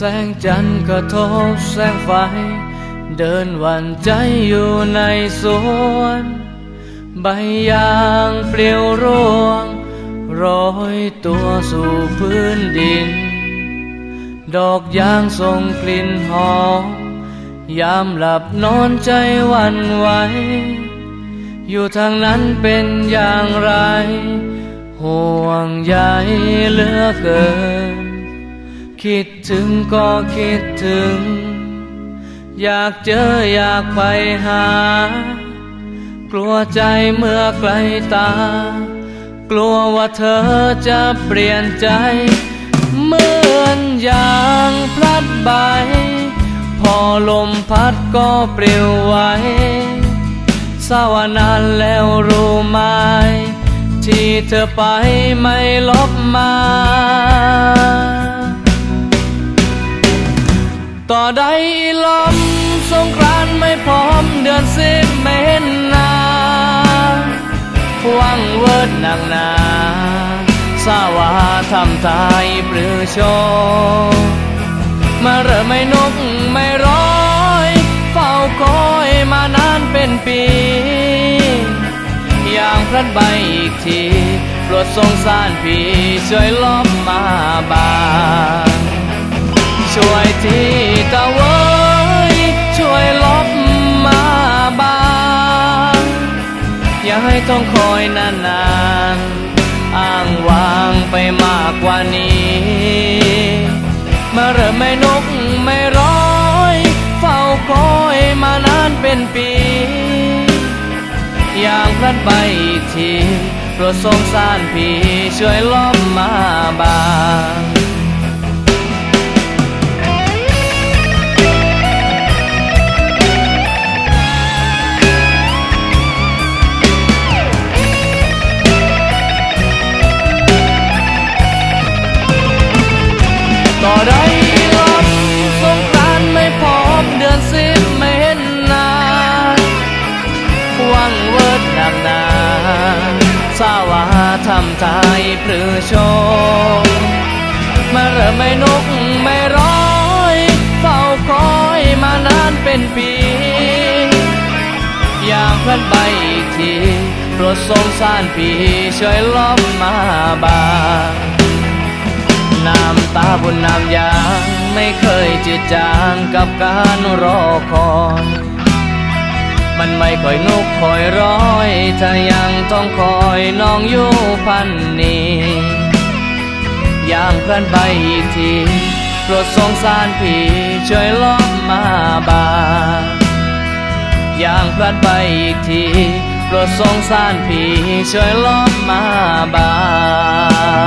แสงจันทร์กระทบแสงไฟ เดินวันใจอยู่ในสวน ใบยางเปลี่ยวร่วงโรยตัวสู่พื้นดิน ดอกยางส่งกลิ่นหอมยามหลับนอนใจวันไหว อยู่ทางนั้นเป็นอย่างไร ห่วงใยเหลือเกิน คิดถึงก็คิดถึง อยากเจออยากไปหา กลัวใจเมื่อไกลตา กลัวว่าเธอจะเปลี่ยนใจ เหมือนอย่างพลัดใบ พอลมพัดก็เปลี่ยวไหวสาวนานแล้วรู้ไหมที่เธอไปไม่ลบมา ต่อใดลมสงกรานไม่พร้อมเดือนสิบเมนนาวังเวิร์ดนางนาสาวาทำตายปรือโชมาเริ่มไม่นกไม่ร้อยเฝ้าคอยมานานเป็นปี อย่างพลัดใบอีกทีโปรดสงสารพี่ช่วยลบมาบางช่วยที อย่าให้ต้องคอยนานๆ อ้างวางไปมากกว่านี้ มาเริ่มไม่นกไม่ร้อย เฝ้าคอยมานานเป็นปี อย่างพลัดใบอีกทีโปรดสงสารพี่ช่วยล้อมมาบาง สาวาทำทายปรือชมมาเริ่มไม่นกไม่ร้อยเฝ้าคอยมานานเป็นปี อยางพลันใบอีกทีโปรดสงสารพี่ช่วยล้อมมาบางน้ำตาบนน้ำยางไม่เคยจืดจางกับการรอคอย มันไม่ค่อยนุกคอยร้อยถ้ายังต้องคอยน้องอยู่พันนี้อย่างพลันใบอีกทีโปรดสงสารพี่ช่วยล้อมมาบาอย่างพลัดใบอีกทีโปรดสงสารพี่ช่วยล้อมมาบา